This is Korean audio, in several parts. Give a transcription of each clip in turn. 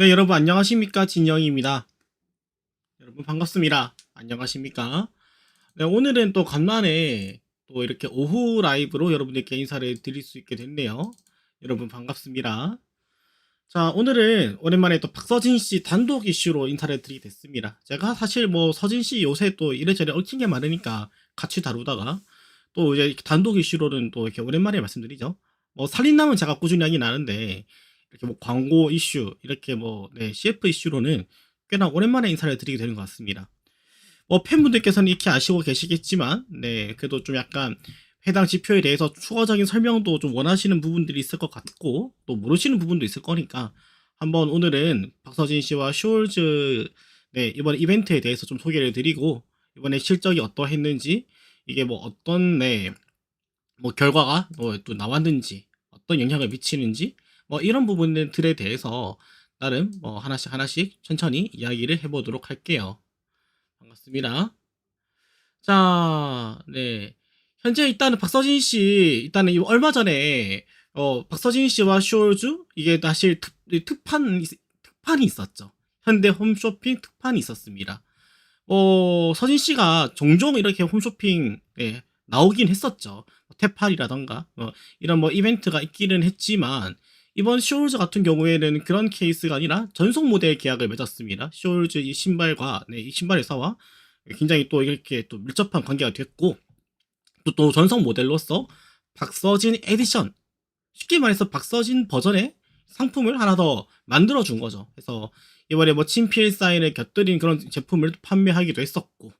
네, 여러분 안녕하십니까? 진영입니다. 여러분 반갑습니다. 안녕하십니까? 네, 오늘은 또 간만에 또 이렇게 오후 라이브로 여러분들께 인사를 드릴 수 있게 됐네요. 여러분 반갑습니다. 자, 오늘은 오랜만에 또 박서진 씨 단독 이슈로 인사를 드리게 됐습니다. 제가 사실 뭐 서진 씨 요새 또 이래저래 얽힌 게 많으니까 같이 다루다가 또 이제 단독 이슈로는 또 이렇게 오랜만에 말씀드리죠. 뭐 살인남은 제가 꾸준히 하긴 하는데 이렇게 뭐 광고 이슈 이렇게 뭐 네, CF 이슈로는 꽤나 오랜만에 인사를 드리게 되는 것 같습니다. 뭐 팬분들께서는 익히 아시고 계시겠지만 네 그래도 좀 약간 해당 지표에 대해서 추가적인 설명도 좀 원하시는 부분들이 있을 것 같고 또 모르시는 부분도 있을 거니까 한번 오늘은 박서진 씨와 쇼울즈 네 이번 이벤트에 대해서 좀 소개를 드리고 이번에 실적이 어떠했는지 이게 뭐 어떤 네 뭐 결과가 뭐또 나왔는지 어떤 영향을 미치는지 뭐 이런 부분들에 대해서 나름 뭐 하나씩 하나씩 천천히 이야기를 해보도록 할게요. 반갑습니다. 자, 네. 현재 일단은 박서진 씨, 일단은 이 얼마 전에, 어, 박서진 씨와 쇼즈, 이게 사실 특, 특판, 특판이 있었죠. 현대 홈쇼핑 특판이 있었습니다. 어, 서진 씨가 종종 이렇게 홈쇼핑, 에 나오긴 했었죠. 태팔이라던가, 뭐, 이런 뭐 이벤트가 있기는 했지만, 이번 쇼울즈 같은 경우에는 그런 케이스가 아니라 전속 모델 계약을 맺었습니다. 쇼울즈 이 신발과 네, 이 신발 회사와 굉장히 또 이렇게 또 밀접한 관계가 됐고 또, 또 전속 모델로서 박서진 에디션 쉽게 말해서 박서진 버전의 상품을 하나 더 만들어 준 거죠. 그래서 이번에 뭐 친필 사인을 곁들인 그런 제품을 판매하기도 했었고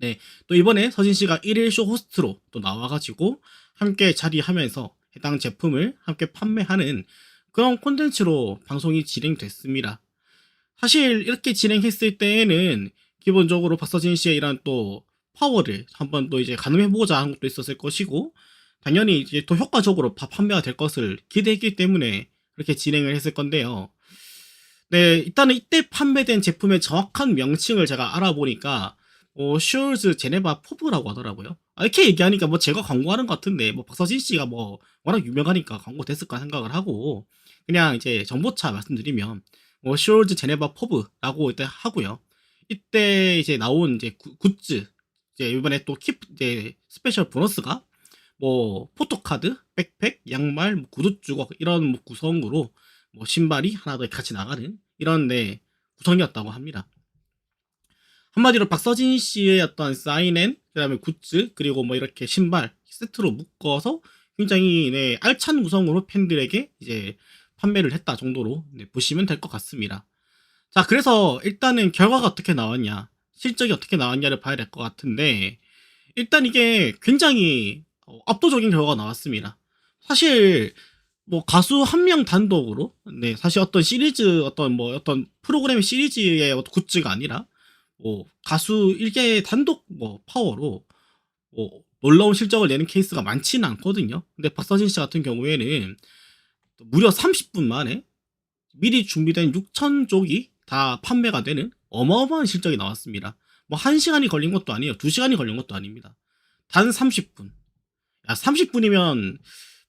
네, 또 이번에 서진 씨가 1일 쇼 호스트로 또 나와가지고 함께 자리하면서 해당 제품을 함께 판매하는 그런 콘텐츠로 방송이 진행됐습니다. 사실 이렇게 진행했을 때에는 기본적으로 박서진 씨의 이런 또 파워를 한번 또 이제 가늠해보고자 하는 것도 있었을 것이고 당연히 이제 또 효과적으로 파- 판매가 될 것을 기대했기 때문에 그렇게 진행을 했을 건데요. 네, 일단은 이때 판매된 제품의 정확한 명칭을 제가 알아보니까 어, 슈얼즈 제네바 포브라고 하더라고요. 아, 이렇게 얘기하니까 뭐 제가 광고하는 것 같은데 뭐 박서진 씨가 뭐 워낙 유명하니까 광고 됐을까 생각을 하고 그냥 이제 정보차 말씀드리면 뭐 슈얼즈 제네바 포브라고 이때 하고요. 이때 이제 나온 이제 구- 굿즈 이제 이번에 또 킵 이제 스페셜 보너스가 뭐 포토카드, 백팩, 양말, 뭐 구두 주걱 이런 뭐 구성으로 뭐 신발이 하나 더 같이 나가는 이런 네 구성이었다고 합니다. 한마디로 박서진 씨의 어떤 사인앤 그다음에 굿즈 그리고 뭐 이렇게 신발 세트로 묶어서 굉장히 네, 알찬 구성으로 팬들에게 이제 판매를 했다 정도로 네, 보시면 될 것 같습니다. 자 그래서 일단은 결과가 어떻게 나왔냐 실적이 어떻게 나왔냐를 봐야 될 것 같은데 일단 이게 굉장히 어, 압도적인 결과가 나왔습니다. 사실 뭐 가수 한 명 단독으로 네 사실 어떤 시리즈 어떤 뭐 어떤 프로그램 시리즈의 굿즈가 아니라 뭐 가수 일개 단독 뭐 파워로 뭐 놀라운 실적을 내는 케이스가 많지는 않거든요. 근데 박서진 씨 같은 경우에는 무려 30분 만에 미리 준비된 6,000쪽이 다 판매가 되는 어마어마한 실적이 나왔습니다. 뭐 1시간이 걸린 것도 아니에요. 2시간이 걸린 것도 아닙니다. 단 30분. 야, 30분이면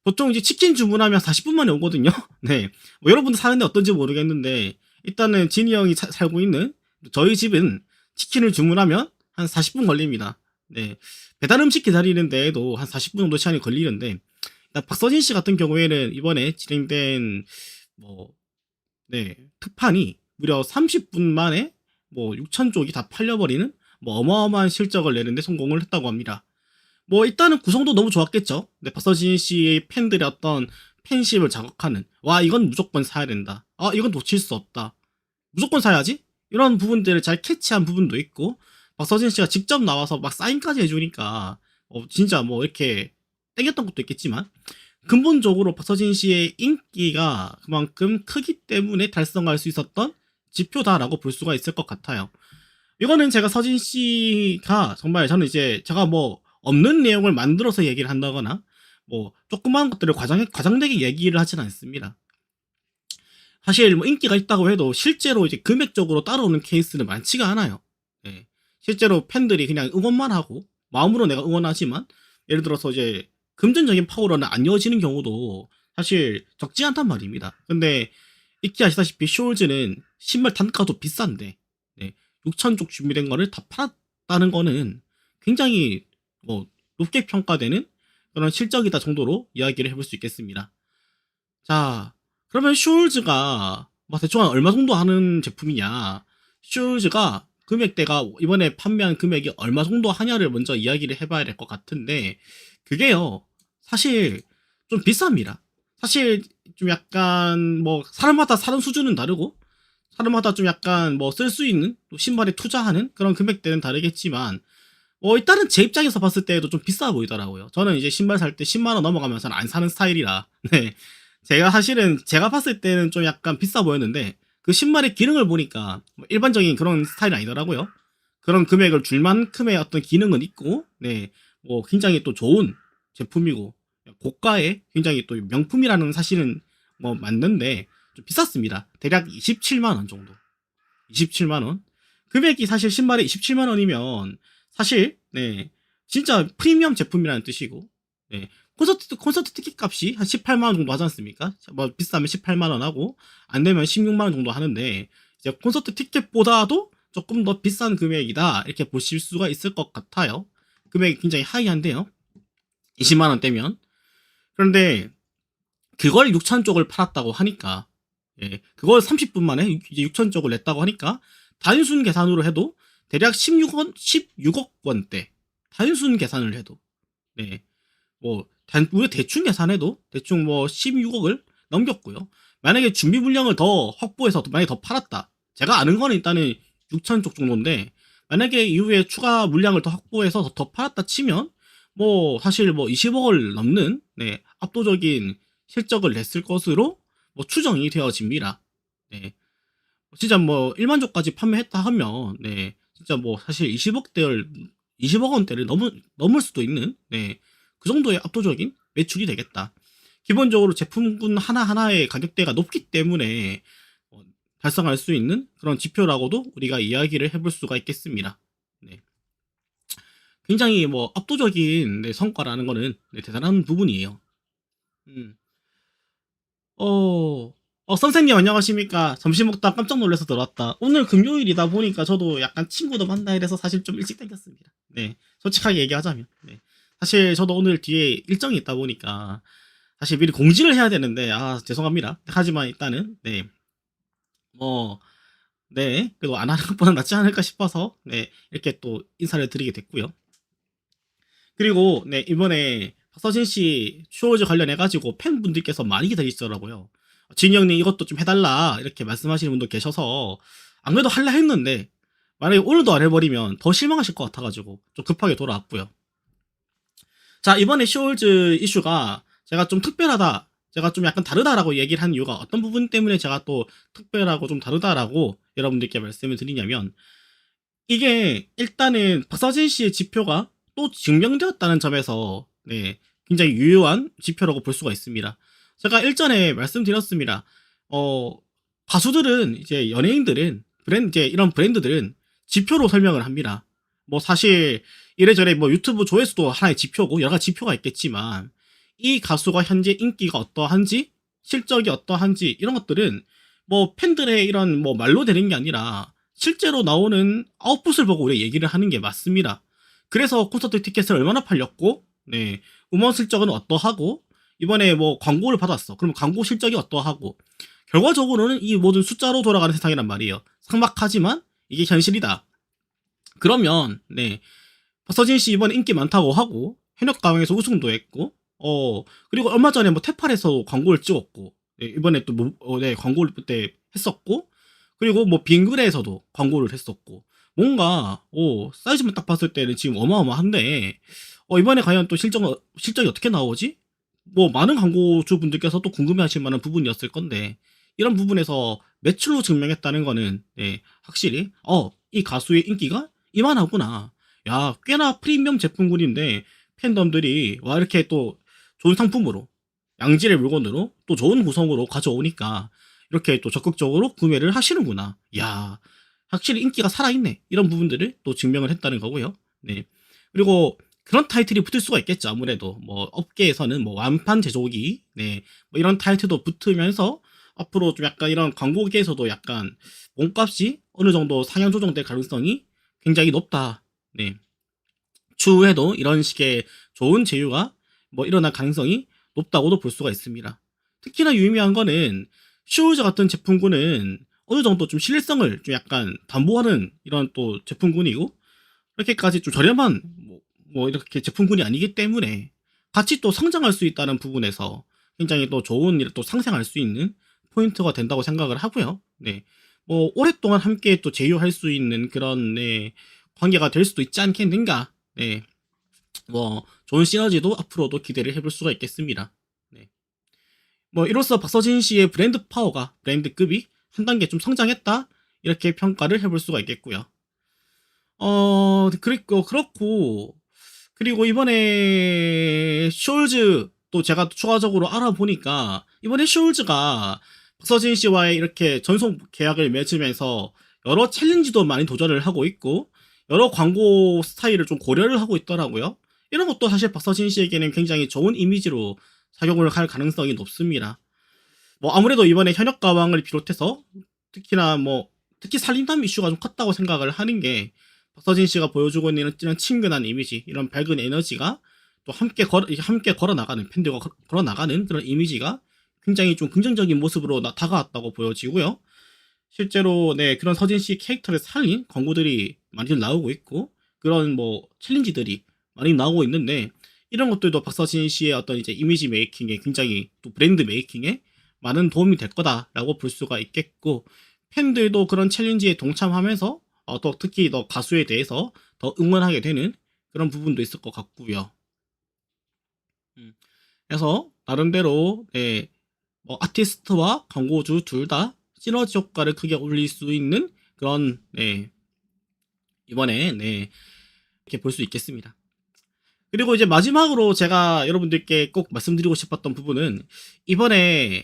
보통 이제 치킨 주문하면 40분 만에 오거든요. 네. 뭐 여러분들 사는데 어떤지 모르겠는데 일단은 진이 형이 사- 살고 있는 저희 집은 치킨을 주문하면 한 40분 걸립니다. 네. 배달 음식 기다리는 데에도 한 40분 정도 시간이 걸리는데, 박서진 씨 같은 경우에는 이번에 진행된, 뭐, 네, 특판이 무려 30분 만에 뭐 6,000쪽이 다 팔려버리는 뭐 어마어마한 실적을 내는데 성공을 했다고 합니다. 뭐 일단은 구성도 너무 좋았겠죠. 근데 박서진 씨의 팬들의 어떤 팬심을 자극하는, 와, 이건 무조건 사야 된다. 아, 이건 놓칠 수 없다. 무조건 사야지? 이런 부분들을 잘 캐치한 부분도 있고 박서진 씨가 직접 나와서 막 사인까지 해주니까 어, 진짜 뭐 이렇게 땡겼던 것도 있겠지만 근본적으로 박서진 씨의 인기가 그만큼 크기 때문에 달성할 수 있었던 지표다라고 볼 수가 있을 것 같아요. 이거는 제가 서진 씨가 정말 저는 이제 제가 뭐 없는 내용을 만들어서 얘기를 한다거나 뭐 조그마한 것들을 과장, 과장되게 얘기를 하진 않습니다. 사실 뭐 인기가 있다고 해도 실제로 이제 금액적으로 따라오는 케이스는 많지가 않아요. 예. 실제로 팬들이 그냥 응원만 하고 마음으로 내가 응원하지만 예를 들어서 이제 금전적인 파워로는 안 이어지는 경우도 사실 적지 않단 말입니다. 근데 익히 아시다시피 쇼울즈는 신발 단가도 비싼데 6천 쪽 준비된 거를 다 팔았다는 거는 굉장히 뭐 높게 평가되는 그런 실적이다 정도로 이야기를 해볼 수 있겠습니다. 자, 그러면 쇼울즈가 뭐 대충 한 얼마 정도 하는 제품이냐? 쇼울즈가 금액대가 이번에 판매한 금액이 얼마 정도 하냐를 먼저 이야기를 해봐야 될 것 같은데 그게요 사실 좀 비쌉니다. 사실 좀 약간 뭐 사람마다 사는 수준은 다르고 사람마다 좀 약간 뭐 쓸 수 있는 또 신발에 투자하는 그런 금액대는 다르겠지만 어 일단은 제 입장에서 봤을 때도 좀 비싸 보이더라고요. 저는 이제 신발 살 때 10만 원 넘어가면서는 안 사는 스타일이라 네 제가 사실은 제가 봤을 때는 좀 약간 비싸 보였는데 그 신발의 기능을 보니까 뭐 일반적인 그런 스타일이 아니더라고요. 그런 금액을 줄 만큼의 어떤 기능은 있고 네 뭐 굉장히 또 좋은 제품이고 고가의 굉장히 또 명품이라는 사실은 뭐 맞는데 좀 비쌌습니다. 대략 27만 원 정도. 27만 원. 금액이 사실 신발에 27만 원이면 사실 네 진짜 프리미엄 제품이라는 뜻이고 네 콘서트 콘서트 티켓 값이 한 18만 원 정도 하지 않습니까? 뭐 비싸면 18만 원 하고 안 되면 16만 원 정도 하는데 이제 콘서트 티켓보다도 조금 더 비싼 금액이다 이렇게 보실 수가 있을 것 같아요. 금액이 굉장히 하이한데요. 20만 원 대면 그런데 그걸 6천 쪽을 팔았다고 하니까 예, 그걸 30분 만에 이제 6천 쪽을 냈다고 하니까 단순 계산으로 해도 대략 16원 16억 원대 단순 계산을 해도 네. 뭐 단, 우리가 대충 계산해도 대충 뭐 16억을 넘겼고요. 만약에 준비 물량을 더 확보해서 만약에 더 팔았다. 제가 아는 거는 일단은 6천 쪽 정도인데 만약에 이후에 추가 물량을 더 확보해서 더, 더 팔았다 치면 뭐 사실 뭐 20억을 넘는 네, 압도적인 실적을 냈을 것으로 뭐 추정이 되어집니다. 네. 진짜 뭐 1만 쪽까지 판매했다 하면 네. 진짜 뭐 사실 20억대를 20억 원대를 넘을 넘을 수도 있는 네. 그 정도의 압도적인 매출이 되겠다. 기본적으로 제품군 하나하나의 가격대가 높기 때문에 어, 달성할 수 있는 그런 지표라고도 우리가 이야기를 해볼 수가 있겠습니다. 네. 굉장히 뭐 압도적인 네, 성과라는 거는 네, 대단한 부분이에요. 음. 어, 어, 선생님 안녕하십니까? 점심 먹다 깜짝 놀라서 들어왔다. 오늘 금요일이다 보니까 저도 약간 친구도 만나 이래서 사실 좀 일찍 땡겼습니다. 네. 솔직하게 얘기하자면. 네. 사실 저도 오늘 뒤에 일정이 있다 보니까 사실 미리 공지를 해야 되는데 아 죄송합니다. 하지만 일단은 네. 뭐 네, 그래도 안 하는 것보다 낫지 않을까 싶어서 네, 이렇게 또 인사를 드리게 됐고요. 그리고 네, 이번에 박서진 씨 쇼즈 관련해 가지고 팬분들께서 많이 기다리시더라고요. 진이 형님 이것도 좀 해달라 이렇게 말씀하시는 분도 계셔서 안 그래도 할라 했는데 만약에 오늘도 안 해버리면 더 실망하실 것 같아가지고 좀 급하게 돌아왔고요. 자 이번에 쇼즈 이슈가 제가 좀 특별하다 제가 좀 약간 다르다라고 얘기를 한 이유가 어떤 부분 때문에 제가 또 특별하고 좀 다르다라고 여러분들께 말씀을 드리냐면 이게 일단은 박서진 씨의 지표가 또 증명되었다는 점에서 네, 굉장히 유효한 지표라고 볼 수가 있습니다. 제가 일전에 말씀드렸습니다. 어, 가수들은 이제 연예인들은 브랜드 이제 이런 브랜드들은 지표로 설명을 합니다. 뭐 사실 이래저래 뭐 유튜브 조회수도 하나의 지표고 여러 가지 지표가 있겠지만 이 가수가 현재 인기가 어떠한지 실적이 어떠한지 이런 것들은 뭐 팬들의 이런 뭐 말로 되는 게 아니라 실제로 나오는 아웃풋을 보고 우리가 얘기를 하는 게 맞습니다. 그래서 콘서트 티켓을 얼마나 팔렸고 네 음원 실적은 어떠하고 이번에 뭐 광고를 받았어. 그럼 광고 실적이 어떠하고 결과적으로는 이 모든 숫자로 돌아가는 세상이란 말이에요. 삭막하지만 이게 현실이다. 그러면 네 박서진 씨 이번에 인기 많다고 하고 현역 가왕에서 우승도 했고 어 그리고 얼마 전에 뭐 테팔에서 광고를 찍었고 네, 이번에 또 뭐, 어, 네, 광고를 그때 했었고 그리고 뭐 빙글에서도 광고를 했었고 뭔가 어 사이즈만 딱 봤을 때는 지금 어마어마한데 어 이번에 과연 또 실적 실적이 어떻게 나오지? 뭐 많은 광고주 분들께서 또 궁금해하실 만한 부분이었을 건데 이런 부분에서 매출로 증명했다는 거는 네, 확실히 어 이 가수의 인기가 이만하구나. 야 꽤나 프리미엄 제품군인데 팬덤들이 와 이렇게 또 좋은 상품으로 양질의 물건으로 또 좋은 구성으로 가져오니까 이렇게 또 적극적으로 구매를 하시는구나. 야 확실히 인기가 살아있네. 이런 부분들을 또 증명을 했다는 거고요. 네. 그리고 그런 타이틀이 붙을 수가 있겠죠. 아무래도 뭐 업계에서는 뭐 완판 제조기, 네, 뭐 이런 타이틀도 붙으면서 앞으로 좀 약간 이런 광고계에서도 약간 몸값이 어느 정도 상향 조정될 가능성이 굉장히 높다. 네. 추후에도 이런 식의 좋은 제휴가 뭐 일어날 가능성이 높다고도 볼 수가 있습니다. 특히나 유의미한 거는 슈즈 같은 제품군은 어느 정도 좀 신뢰성을 좀 약간 담보하는 이런 또 제품군이고 이렇게까지 좀 저렴한 뭐, 뭐 이렇게 제품군이 아니기 때문에 같이 또 성장할 수 있다는 부분에서 굉장히 또 좋은 일을 또 상생할 수 있는 포인트가 된다고 생각을 하고요. 네. 뭐 오랫동안 함께 또 제휴할 수 있는 그런 네, 관계가 될 수도 있지 않겠는가. 네. 뭐 좋은 시너지도 앞으로도 기대를 해볼 수가 있겠습니다. 네. 뭐 이로써 박서진 씨의 브랜드 파워가 브랜드급이 한 단계 좀 성장했다 이렇게 평가를 해볼 수가 있겠고요. 어 그리고 그렇고 그리고 이번에 숄즈 또 제가 추가적으로 알아보니까 이번에 박 서진 씨와의 이렇게 전속 계약을 맺으면서 여러 챌린지도 많이 도전을 하고 있고 여러 광고 스타일을 좀 고려를 하고 있더라고요. 이런 것도 사실 박서진 씨에게는 굉장히 좋은 이미지로 작용을 할 가능성이 높습니다. 뭐 아무래도 이번에 현역 가왕을 비롯해서 특히나 뭐 특히 살림담 이슈가 좀 컸다고 생각을 하는 게 박서진 씨가 보여주고 있는 이런 친근한 이미지, 이런 밝은 에너지가 또 함께 걸어 함께 걸어 나가는 팬들과 걸어 나가는 그런 이미지가 굉장히 좀 긍정적인 모습으로 나, 다가왔다고 보여지고요. 실제로 네 그런 서진 씨 캐릭터를 살린 광고들이 많이 나오고 있고 그런 뭐 챌린지들이 많이 나오고 있는데 이런 것들도 박서진 씨의 어떤 이제 이미지 메이킹에 굉장히 또 브랜드 메이킹에 많은 도움이 될 거다라고 볼 수가 있겠고 팬들도 그런 챌린지에 동참하면서 어, 또 특히 더 가수에 대해서 더 응원하게 되는 그런 부분도 있을 것 같고요. 음, 그래서 나름대로 네, 뭐 아티스트와 광고주 둘 다 시너지 효과를 크게 올릴 수 있는 그런 네, 이번에 네, 이렇게 볼 수 있겠습니다. 그리고 이제 마지막으로 제가 여러분들께 꼭 말씀드리고 싶었던 부분은 이번에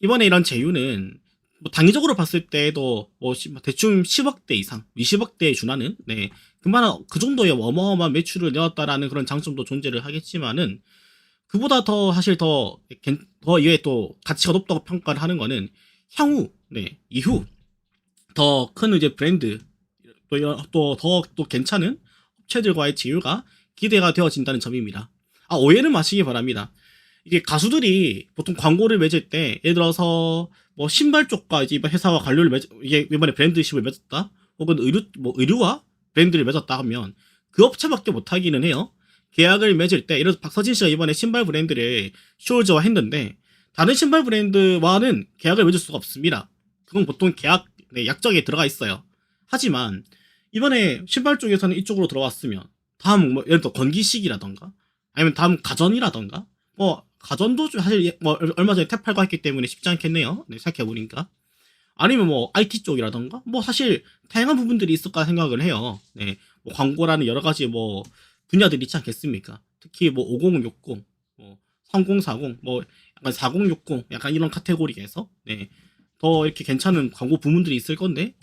이번에 이런 제휴는 뭐 단기적으로 봤을 때도 뭐 대충 10억대 이상, 20억대에 준하는 네. 그만한 그 정도의 어마어마한 매출을 내었다라는 그런 장점도 존재를 하겠지만은 그보다 더 사실 더, 괜- 더 이외에 또 가치가 높다고 평가를 하는 거는 향후, 네, 이후 더 큰 이제 브랜드 또더또 괜찮은 업체들과의 제휴가 기대가 되어진다는 점입니다. 아 오해는 마시기 바랍니다. 이게 가수들이 보통 광고를 맺을 때 예를 들어서 뭐 신발 쪽과 이제 이번 회사와 관료를 맺 이게 이번에 브랜드십을 맺었다 혹은 의류 뭐 의류와 브랜드를 맺었다 하면 그 업체밖에 못 하기는 해요. 계약을 맺을 때, 들어서 박서진 씨가 이번에 신발 브랜드를 쇼즈와 했는데, 다른 신발 브랜드와는 계약을 맺을 수가 없습니다. 그건 보통 계약, 네, 약정에 들어가 있어요. 하지만, 이번에 신발 쪽에서는 이쪽으로 들어왔으면, 다음, 뭐, 예를 들어 건기식이라던가, 아니면 다음 가전이라던가, 뭐, 가전도 좀 사실, 예- 뭐, 얼마 전에 태팔과 했기 때문에 쉽지 않겠네요. 네, 생각해보니까. 아니면 뭐, IT 쪽이라던가, 뭐, 사실, 다양한 부분들이 있을 거라 생각을 해요. 네, 뭐, 광고라는 여러 가지 뭐, 분야들이 있지 않겠습니까? 특히 뭐 5060, 뭐 3040, 뭐 약간 4060, 약간 이런 카테고리에서 네, 더 이렇게 괜찮은 광고 부문들이 있을 건데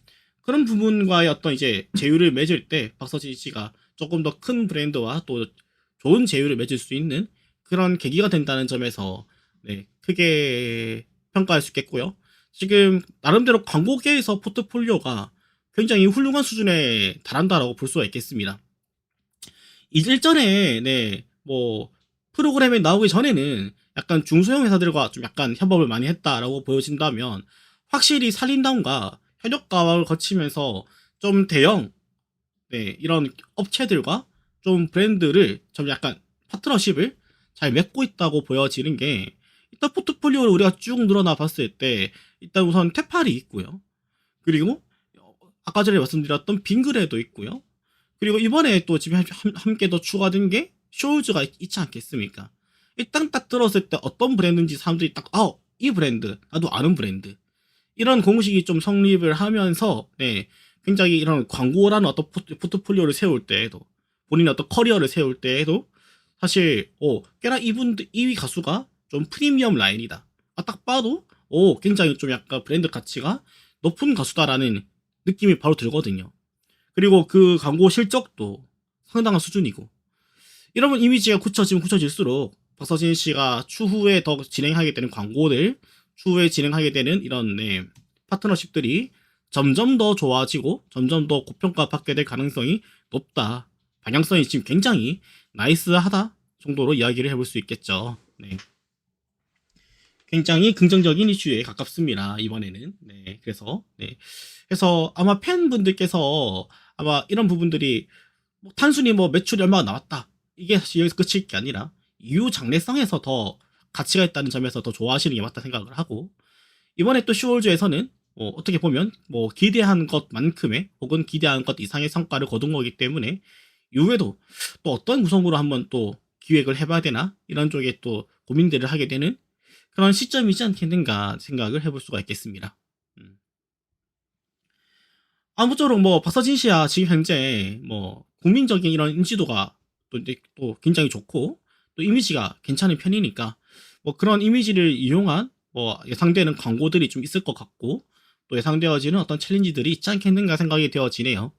그런 부분과의 어떤 이제 제휴를 맺을 때 박서진 씨가 조금 더 큰 브랜드와 또 좋은 제휴를 맺을 수 있는 그런 계기가 된다는 점에서 네, 크게 평가할 수 있겠고요. 지금 나름대로 광고계에서 포트폴리오가 굉장히 훌륭한 수준에 달한다라고 볼 수가 있겠습니다. 일전에 네 뭐 프로그램에 나오기 전에는 약간 중소형 회사들과 좀 약간 협업을 많이 했다라고 보여진다면 확실히 살린다운과 현역 가왕을 거치면서 좀 대형 네 이런 업체들과 좀 브랜드를 좀 약간 파트너십을 잘 맺고 있다고 보여지는 게 일단 포트폴리오를 우리가 쭉 늘어나 봤을 때 일단 우선 테팔이 있고요. 그리고 아까 전에 말씀드렸던 빙그레도 있고요. 그리고 이번에 또 지금 함- 함께 더 추가된 게 쇼즈가 있- 있지 않겠습니까? 일단 딱 들었을 때 어떤 브랜드인지 사람들이 딱, 아, 이 브랜드, 나도 아는 브랜드. 이런 공식이 좀 성립을 하면서, 네, 굉장히 이런 광고라는 어떤 포트- 포트폴리오를 세울 때에도, 본인의 어떤 커리어를 세울 때에도, 사실, 오, 꽤나 이분들, 2위 가수가 좀 프리미엄 라인이다. 아, 딱 봐도, 오, 굉장히 좀 약간 브랜드 가치가 높은 가수다라는 느낌이 바로 들거든요. 그리고 그 광고 실적도 상당한 수준이고 이러면 이미지가 굳혀지면 굳혀질수록 박서진 씨가 추후에 더 진행하게 되는 광고들 추후에 진행하게 되는 이런 네, 파트너십들이 점점 더 좋아지고 점점 더 고평가 받게 될 가능성이 높다. 방향성이 지금 굉장히 나이스하다 정도로 이야기를 해볼 수 있겠죠. 네. 굉장히 긍정적인 이슈에 가깝습니다. 이번에는. 네. 그래서 네. 그래서 아마 팬분들께서 아마 이런 부분들이 뭐 단순히 뭐 매출이 얼마가 나왔다. 이게 사실 여기서 끝일 게 아니라 이후 장래성에서 더 가치가 있다는 점에서 더 좋아하시는 게 맞다 생각을 하고 이번에 또 슈월즈에서는 뭐 어떻게 보면 뭐 기대한 것만큼의 혹은 기대한 것 이상의 성과를 거둔 거기 때문에 이후에도 또 어떤 구성으로 한번 또 기획을 해봐야 되나 이런 쪽에 또 고민들을 하게 되는 그런 시점이지 않겠는가 생각을 해볼 수가 있겠습니다. 음. 아무쪼록 뭐 박서진 씨야 지금 현재 뭐 국민적인 이런 인지도가 또, 또 굉장히 좋고 또 이미지가 괜찮은 편이니까 뭐 그런 이미지를 이용한 뭐 예상되는 광고들이 좀 있을 것 같고 또 예상되어지는 어떤 챌린지들이 있지 않겠는가 생각이 되어지네요.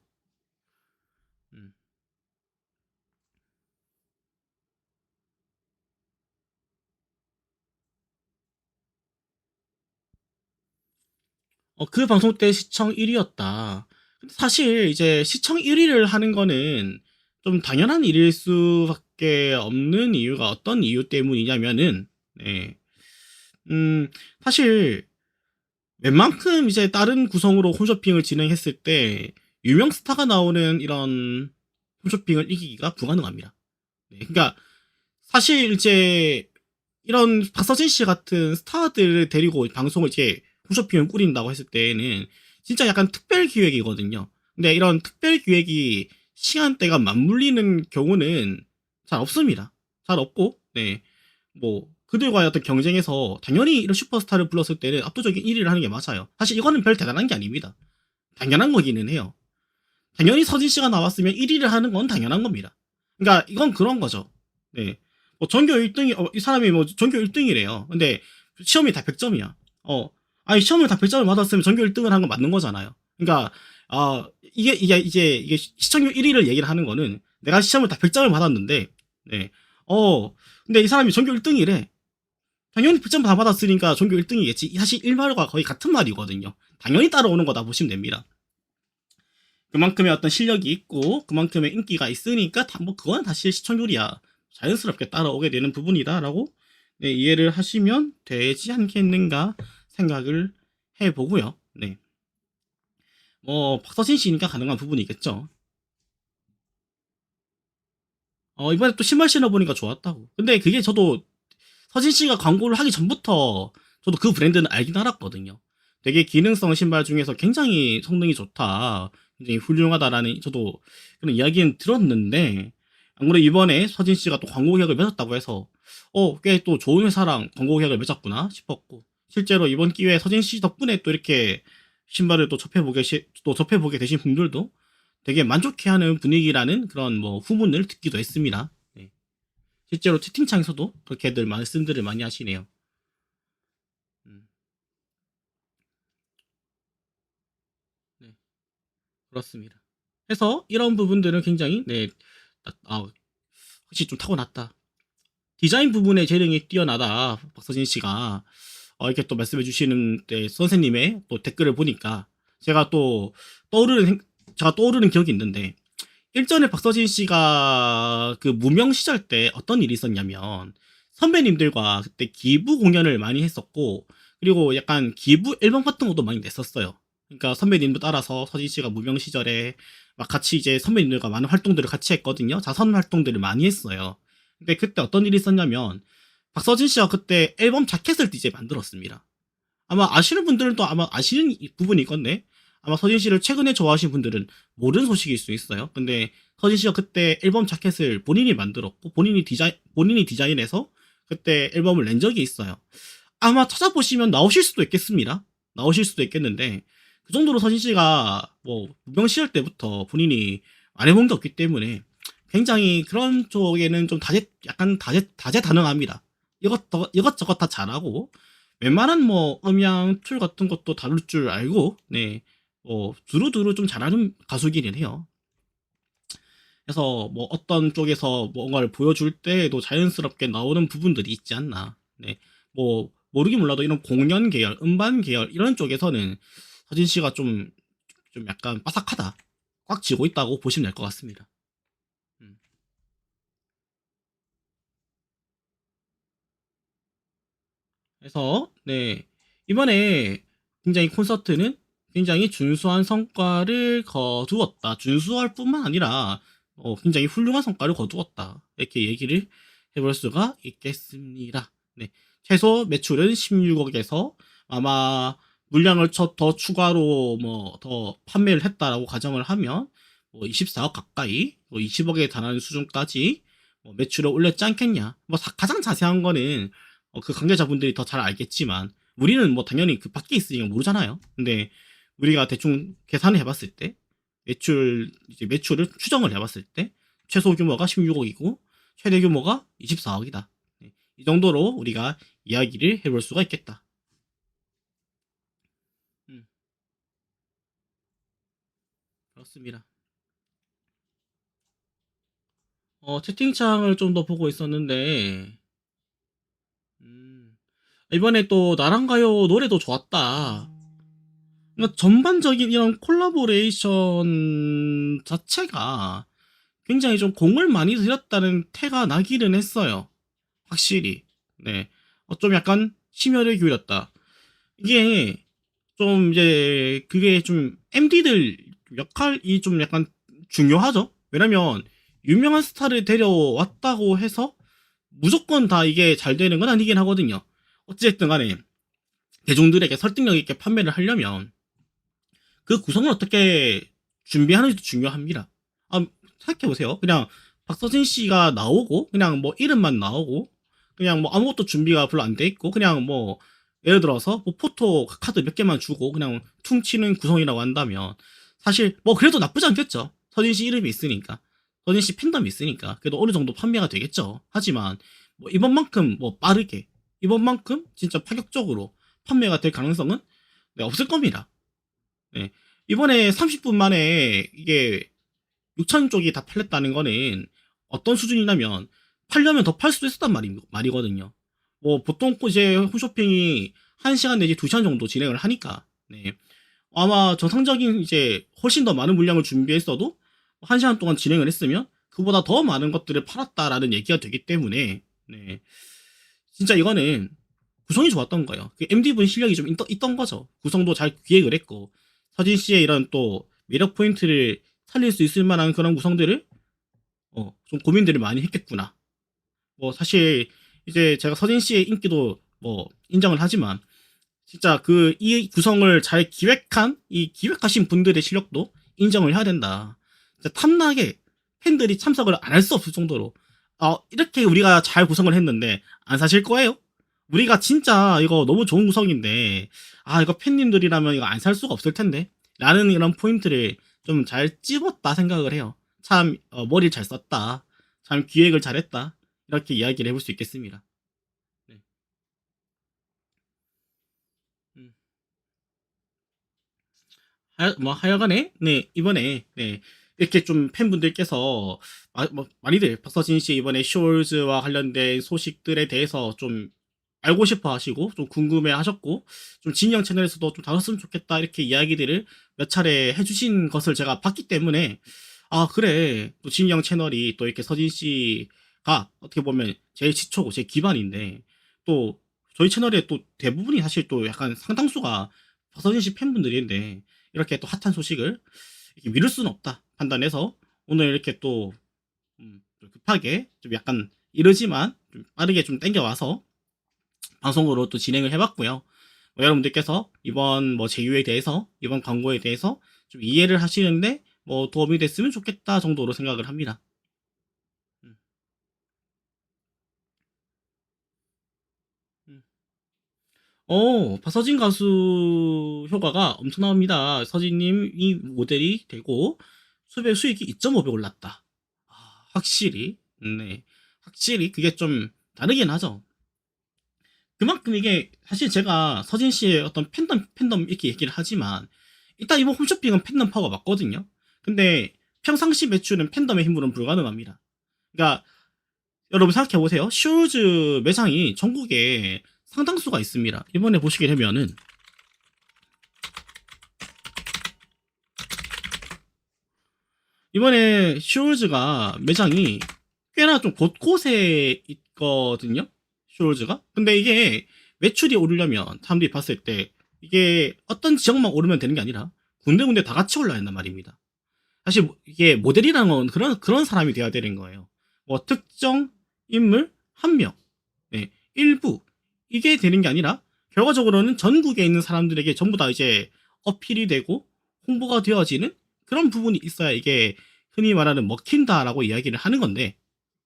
어, 그 방송 때 시청 1위였다. 사실 이제 시청 1위를 하는 거는 좀 당연한 일일 수밖에 없는 이유가 어떤 이유 때문이냐면은 네. 음, 사실 웬만큼 이제 다른 구성으로 홈쇼핑을 진행했을 때 유명 스타가 나오는 이런 홈쇼핑을 이기기가 불가능합니다. 네, 그러니까 사실 이제 이런 박서진 씨 같은 스타들을 데리고 방송을 이제 홈쇼핑을 꾸린다고 했을 때는 진짜 약간 특별 기획이거든요. 근데 이런 특별 기획이 시간대가 맞물리는 경우는 잘 없습니다. 잘 없고, 네. 뭐, 그들과의 어떤 경쟁에서 당연히 이런 슈퍼스타를 불렀을 때는 압도적인 1위를 하는 게 맞아요. 사실 이거는 별 대단한 게 아닙니다. 당연한 거기는 해요. 당연히 서진 씨가 나왔으면 1위를 하는 건 당연한 겁니다. 그러니까 이건 그런 거죠. 네. 뭐 전교 1등이, 어, 이 사람이 뭐 전교 1등이래요. 근데 시험이 다 100점이야. 어. 아니, 시험을 다 100점을 받았으면 전교 1등을 한 건 맞는 거잖아요. 그러니까, 아, 이게, 이게, 이제, 이게 시청률 1위를 얘기를 하는 거는 내가 시험을 다 100점을 받았는데, 네. 어, 근데 이 사람이 전교 1등이래. 당연히 100점 다 받았으니까 전교 1등이겠지. 사실 일말과 거의 같은 말이거든요. 당연히 따라오는 거다 보시면 됩니다. 그만큼의 어떤 실력이 있고, 그만큼의 인기가 있으니까, 다, 뭐, 그건 사실 시청률이야. 자연스럽게 따라오게 되는 부분이다라고 네, 이해를 하시면 되지 않겠는가 생각을 해보고요. 네. 뭐, 박서진 씨니까 가능한 부분이겠죠. 어, 이번에 또 신발 신어보니까 좋았다고. 근데 그게 저도 서진 씨가 광고를 하기 전부터 저도 그 브랜드는 알긴 알았거든요. 되게 기능성 신발 중에서 굉장히 성능이 좋다. 굉장히 훌륭하다라는 저도 그런 이야기는 들었는데, 아무래도 이번에 서진 씨가 또 광고 계약을 맺었다고 해서, 어, 꽤 또 좋은 회사랑 광고 계약을 맺었구나 싶었고, 실제로 이번 기회에 서진 씨 덕분에 또 이렇게 신발을 또 접해보게, 시- 또 접해보게 되신 분들도 되게 만족해하는 분위기라는 그런 뭐 후문을 듣기도 했습니다. 네. 실제로 채팅창에서도 그렇게들 말씀들을 많이 하시네요. 음. 네. 그렇습니다. 그래서 이런 부분들은 굉장히 네, 아, 확실히 좀 타고났다. 디자인 부분에 재능이 뛰어나다. 박서진 씨가 어, 이렇게 또 말씀해 주시는 때 선생님의 또 댓글을 보니까 제가 또 떠오르는 생- 제가 떠오르는 기억이 있는데 일전에 박서진 씨가 그 무명 시절 때 어떤 일이 있었냐면 선배님들과 그때 기부 공연을 많이 했었고 그리고 약간 기부 앨범 같은 것도 많이 냈었어요. 그러니까 선배님도 따라서 서진 씨가 무명 시절에 막 같이 이제 선배님들과 많은 활동들을 같이 했거든요. 자선 활동들을 많이 했어요. 근데 그때 어떤 일이 있었냐면 박서진 씨가 그때 앨범 자켓을 이제 만들었습니다. 아마 아시는 분들은 또 아마 아시는 이- 부분이 있건데 아마 서진 씨를 최근에 좋아하시는 분들은 모르는 소식일 수 있어요. 근데 서진 씨가 그때 앨범 자켓을 본인이 만들었고 본인이 디자인 본인이 디자인해서 그때 앨범을 낸 적이 있어요. 아마 찾아보시면 나오실 수도 있겠습니다. 나오실 수도 있겠는데 그 정도로 서진 씨가 뭐 무명 시절 때부터 본인이 안 해본 게 없기 때문에 굉장히 그런 쪽에는 좀 다재 약간 다재 다재다능합니다. 이것도 이것저것 다 잘하고 웬만한 뭐 음향 툴 같은 것도 다룰 줄 알고 네. 뭐 두루두루 좀 잘하는 가수기는 해요. 그래서 뭐 어떤 쪽에서 뭔가를 보여줄 때도 자연스럽게 나오는 부분들이 있지 않나. 네. 뭐 모르긴 몰라도 이런 공연 계열, 음반 계열 이런 쪽에서는 서진 씨가 좀, 좀 약간 빠삭하다. 꽉 쥐고 있다고 보시면 될 것 같습니다. 그래서, 네. 이번에 굉장히 콘서트는 굉장히 준수한 성과를 거두었다. 준수할 뿐만 아니라, 어, 굉장히 훌륭한 성과를 거두었다. 이렇게 얘기를 해볼 수가 있겠습니다. 네. 최소 매출은 16억에서 아마 물량을 쳐- 더 추가로 뭐 더 판매를 했다라고 가정을 하면 뭐 24억 가까이, 뭐 20억에 달하는 수준까지 뭐 매출을 올렸지 않겠냐. 뭐 사- 가장 자세한 거는 어, 그 관계자분들이 더 잘 알겠지만 우리는 뭐 당연히 그 밖에 있으니까 모르잖아요. 근데 우리가 대충 계산을 해봤을 때 매출 이제 매출을 추정을 해봤을 때 최소 규모가 16억이고 최대 규모가 24억이다. 이 정도로 우리가 이야기를 해볼 수가 있겠다. 음. 그렇습니다. 어, 채팅창을 좀 더 보고 있었는데, 음, 이번에 또 나랑가요 노래도 좋았다. 그러니까 전반적인 이런 콜라보레이션 자체가 굉장히 좀 공을 많이 들였다는 태가 나기는 했어요. 확실히. 네. 어, 좀 약간 심혈을 기울였다. 이게 좀 이제 그게 좀 MD들 역할이 좀 약간 중요하죠. 왜냐면 유명한 스타를 데려왔다고 해서 무조건 다 이게 잘 되는 건 아니긴 하거든요. 어쨌든 간에 대중들에게 설득력 있게 판매를 하려면 그 구성을 어떻게 준비하는지도 중요합니다. 아, 생각해보세요. 그냥 박서진 씨가 나오고 그냥 뭐 이름만 나오고 그냥 뭐 아무것도 준비가 별로 안 돼 있고 그냥 뭐 예를 들어서 뭐 포토 카드 몇 개만 주고 그냥 퉁치는 구성이라고 한다면 사실 뭐 그래도 나쁘지 않겠죠. 서진 씨 이름이 있으니까 서진 씨 팬덤이 있으니까 그래도 어느 정도 판매가 되겠죠. 하지만 뭐 이번만큼 뭐 빠르게 이번만큼 진짜 파격적으로 판매가 될 가능성은 네, 없을 겁니다. 네. 이번에 30분 만에 이게 6천 쪽이 다 팔렸다는 거는 어떤 수준이냐면 팔려면 더 팔 수도 있었단 말이, 말이거든요. 뭐 보통 이제 홈쇼핑이 1시간 내지 2시간 정도 진행을 하니까 네. 아마 정상적인 이제 훨씬 더 많은 물량을 준비했어도 1시간 동안 진행을 했으면 그보다 더 많은 것들을 팔았다라는 얘기가 되기 때문에 네. 진짜 이거는 구성이 좋았던 거예요. 그 MD분 실력이 좀 있, 던 거죠. 구성도 잘 기획을 했고 서진 씨의 이런 또 매력 포인트를 살릴 수 있을 만한 그런 구성들을 어, 좀 고민들을 많이 했겠구나. 뭐 사실 이제 제가 서진 씨의 인기도 뭐 인정을 하지만 진짜 그 이 구성을 잘 기획한 이 기획하신 분들의 실력도 인정을 해야 된다. 탐나게 팬들이 참석을 안 할 수 없을 정도로 어, 이렇게 우리가 잘 구성을 했는데 안 사실 거예요? 우리가 진짜 이거 너무 좋은 구성인데 아 이거 팬님들이라면 이거 안 살 수가 없을 텐데 라는 이런 포인트를 좀 잘 찝었다 생각을 해요. 참 어, 머리를 잘 썼다. 참 기획을 잘했다. 이렇게 이야기를 해볼 수 있겠습니다. 네. 음. 하여, 뭐 하여간에 네 이번에 네 이렇게 좀 팬분들께서 마, 뭐, 많이들 박서진 씨 이번에 쇼즈와 관련된 소식들에 대해서 좀 알고 싶어 하시고 좀 궁금해 하셨고 좀 진영 채널에서도 좀 다뤘으면 좋겠다 이렇게 이야기들을 몇 차례 해주신 것을 제가 봤기 때문에 아 그래. 또 진영 채널이 또 이렇게 서진 씨가 어떻게 보면 제일 지초고 제 기반인데 또 저희 채널에 또 대부분이 사실 또 약간 상당수가 박서진 씨 팬분들인데 이렇게 또 핫한 소식을 이렇게 미룰 수는 없다 판단해서 오늘 이렇게 또 음, 좀 급하게 좀 약간 이러지만 좀 빠르게 좀 땡겨와서 방송으로 또 진행을 해봤고요. 뭐 여러분들께서 이번 뭐 제휴에 대해서 이번 광고에 대해서 좀 이해를 하시는데 뭐 도움이 됐으면 좋겠다 정도로 생각을 합니다. 음. 음. 어, 박서진 가수 효과가 엄청납니다. 서진님이 모델이 되고 수배 수익이 2.5배 올랐다. 아, 확실히, 네, 확실히 그게 좀 다르긴 하죠. 그만큼 이게 사실 제가 서진 씨의 어떤 팬덤 팬덤 이렇게 얘기를 하지만 일단 이번 홈쇼핑은 팬덤 파워가 맞거든요. 근데 평상시 매출은 팬덤의 힘으로는 불가능합니다. 그러니까 여러분 생각해 보세요. 슈즈 매장이 전국에 상당수가 있습니다. 이번에 보시게 되면은 이번에 슈울즈가 매장이 꽤나 좀 곳곳에 있거든요. 슈울즈가. 근데 이게 매출이 오르려면 사람들이 봤을 때 이게 어떤 지역만 오르면 되는 게 아니라 군데군데 다 같이 올라야 한단 말입니다. 사실 뭐 이게 모델이라는 건 그런 그런 사람이 돼야 되는 거예요. 뭐 특정 인물 한 명, 네, 일부 이게 되는 게 아니라 결과적으로는 전국에 있는 사람들에게 전부 다 이제 어필이 되고 홍보가 되어지는 그런 부분이 있어야 이게 흔히 말하는 먹힌다라고 이야기를 하는 건데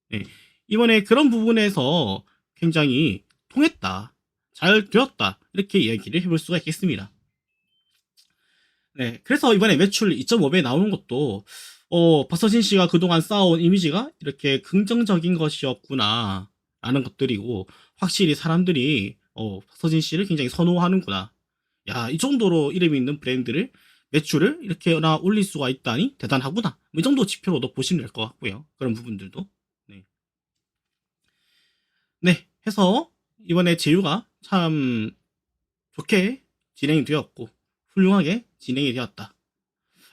네, 이번에 그런 부분에서 굉장히 통했다, 잘 되었다 이렇게 이야기를 해볼 수가 있겠습니다. 네, 그래서 이번에 매출 2.5배 나오는 것도 어, 박서진 씨가 그동안 쌓아온 이미지가 이렇게 긍정적인 것이었구나 라는 것들이고 확실히 사람들이 어, 박서진 씨를 굉장히 선호하는구나. 야, 이 정도로 이름이 있는 브랜드를 매출을 이렇게나 올릴 수가 있다니 대단하구나. 뭐이 정도 지표로도 보시면 될 것 같고요. 그런 부분들도. 네. 네, 해서 이번에 제휴가 참 좋게 진행이 되었고 훌륭하게 진행이 되었다.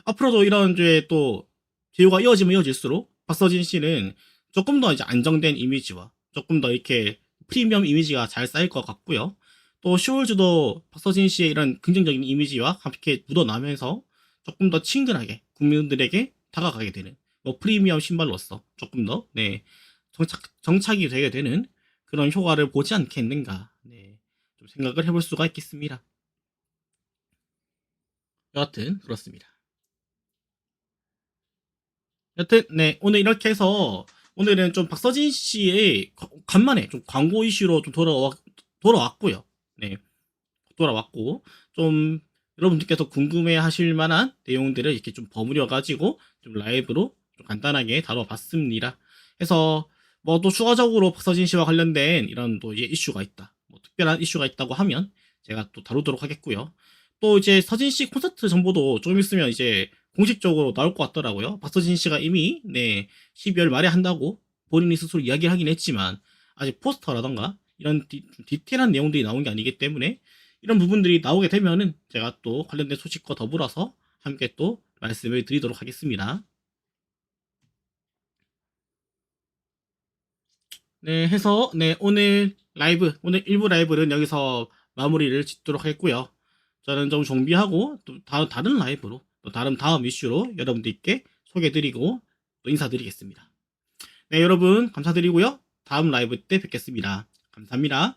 앞으로도 이런 주에 또 제휴가 이어지면 이어질수록 박서진 씨는 조금 더 이제 안정된 이미지와 조금 더 이렇게 프리미엄 이미지가 잘 쌓일 것 같고요. 또 쇼울즈도 박서진 씨의 이런 긍정적인 이미지와 함께 묻어나면서 조금 더 친근하게 국민들에게 다가가게 되는 뭐 프리미엄 신발로서 조금 더 네, 정착, 정착이 되게 되는 그런 효과를 보지 않겠는가 네, 좀 생각을 해볼 수가 있겠습니다. 여하튼 그렇습니다. 여튼 네 오늘 이렇게 해서 오늘은 좀 박서진 씨의 거- 간만에 좀 광고 이슈로 좀 돌아와, 돌아왔고요. 네 돌아왔고 좀 여러분들께서 궁금해 하실 만한 내용들을 이렇게 좀 버무려 가지고 좀 라이브로 좀 간단하게 다뤄봤습니다. 해서 뭐 또 추가적으로 박서진 씨와 관련된 이런 또 이제 이슈가 있다. 뭐 특별한 이슈가 있다고 하면 제가 또 다루도록 하겠고요. 또 이제 서진 씨 콘서트 정보도 조금 있으면 이제 공식적으로 나올 것 같더라고요. 박서진 씨가 이미 네 12월 말에 한다고 본인이 스스로 이야기를 하긴 했지만 아직 포스터라던가 이런 디, 좀 디테일한 내용들이 나온 게 아니기 때문에 이런 부분들이 나오게 되면은 제가 또 관련된 소식과 더불어서 함께 또 말씀을 드리도록 하겠습니다. 네, 해서 네 오늘 라이브 오늘 일부 라이브는 여기서 마무리를 짓도록 했고요. 저는 좀 정비하고 또 다, 다른 라이브로 또 다른 다음 이슈로 여러분들께 소개해드리고 또 인사드리겠습니다. 네, 여러분 감사드리고요. 다음 라이브 때 뵙겠습니다. 감사합니다.